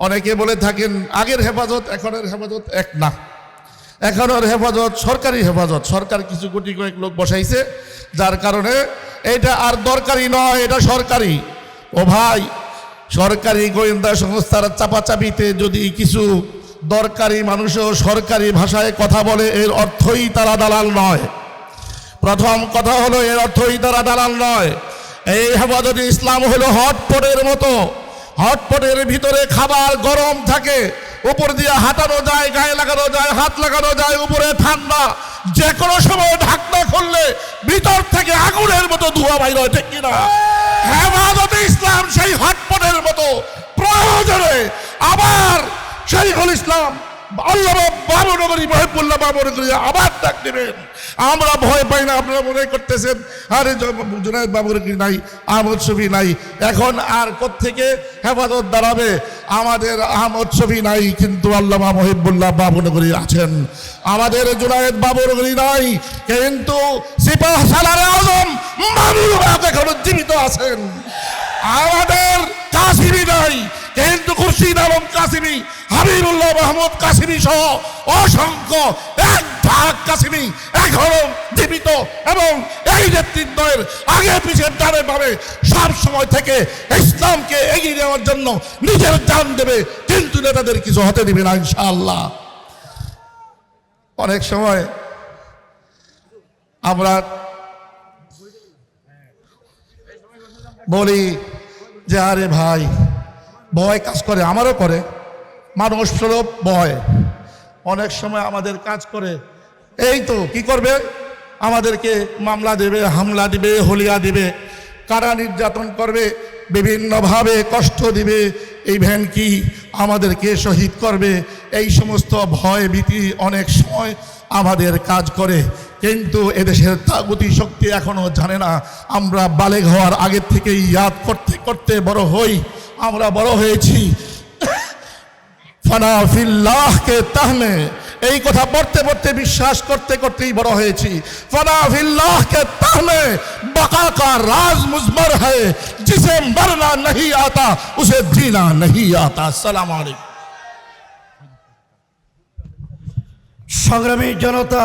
অনেকে বলে থাকেন, আগের হেফাজত, এখনের হেফাজত এক না। এখনের হেফাজত সরকারি হেফাজত। সরকার কিছু কোটি কয়েক লোক বসাইছে, যার কারণে এটা আর দরকারি নয়, এটা সরকারি। ও ভাই, সরকারি গোয়েন্দা সংস্থার চাপাচাপিতে যদি কিছু দরকারি মানুষও সরকারি ভাষায় কথা বলে, এর অর্থই তারা দালাল নয়। প্রথম কথা হলো, এর অর্থই তারা দালাল নয়। এই হেফাজতে ইসলাম হলো হটপটের মতো। হটপটের ভিতরে খাবার গরম থাকে। উপর দিয়ে হাঁটানো যায়, গায়ে লাগানো যায়, হাত লাগানো যায়, উপরে ঠান্ডা। যে কোনো সময় ঢাকনা খুললে ভিতর থেকে আগুনের মতো ধোঁয়া বাইর হয়, ঠিক কিনা? হেফাজতে ইসলাম সেই হটপটের মতো প্রয়োজনে আবার সেই শরীফুল ইসলাম আল্লাহ বাবনগরী মহিবুল্লাহ বাবনগরী আবার ডাক দেবেন। আমরা ভয় পাই না, আপনারা মনে করতেছেন, আরে জুনায়দ বাবুরগি নাই, আহমদ শফি নাই, এখন আর থেকে হেফাজত দাঁড়াবে? আমাদের আহমদ শফি নাই, কিন্তু আল্লামা মহিবুল্লাহ বাবুনগরী আছেন। আমাদের জুনায়দ বাবুনগরী নাই, কিন্তু সিপাহ সালারে আজম মামুল এখনও জীবিত আছেন। আমাদের খুরশিদ আলম কাসিমি, হাবিবুল্লাহ মাহমুদ কাসিমি সহ অসংখ্য এক ভাগ কাসিমি এখনও জীবিত এবং এই নেতৃত্বের আগে পিছিয়ে ডানে পাবে সব সময় থেকে ইসলামকে এগিয়ে নেওয়ার জন্য নিজের জান দেবে, কিন্তু নেতাদের কিছু হতে দিবে না ইনশাআল্লাহ। অনেক সময় আমরা বলি যে, আরে ভাই ভয় কাজ করে, আমারও করে। মানুষ স্বরূপ ভয়। অনেক সময় আমাদের কাজ করে। এই তো, কি করবে? আমাদেরকে মামলা দেবে, হামলা দিবে, হলিয়া দিবে। কারা নির্যাতন করবে? বিভিন্নভাবে কষ্ট দিবে। এই ভ্যান কি আমাদেরকে শহীদ করবে? এই সমস্ত ভয় ভীতি অনেক সময় আমাদের কাজ করে। কিন্তু এদেশের তাগতি শক্তি এখনও জানে না। আমরা বালেগ হওয়ার আগের থেকেই ইয়াদ করতে করতে বড় হই। আমরা বড় হয়েছি। ফানাফিল্লাহকে তাহমে। এই কথা পড়তে পড়তে বিশ্বাস করতে করতেই বড় হয়েছি। ফনাফিল্লাহকে তাহমে, বাকা কা রাজ মুজমর হ্যায় জিসে মরনা নহি আতা, উসে জিনা নহি আতা। সালাম আলাইকুম। সংগ্রামী জনতা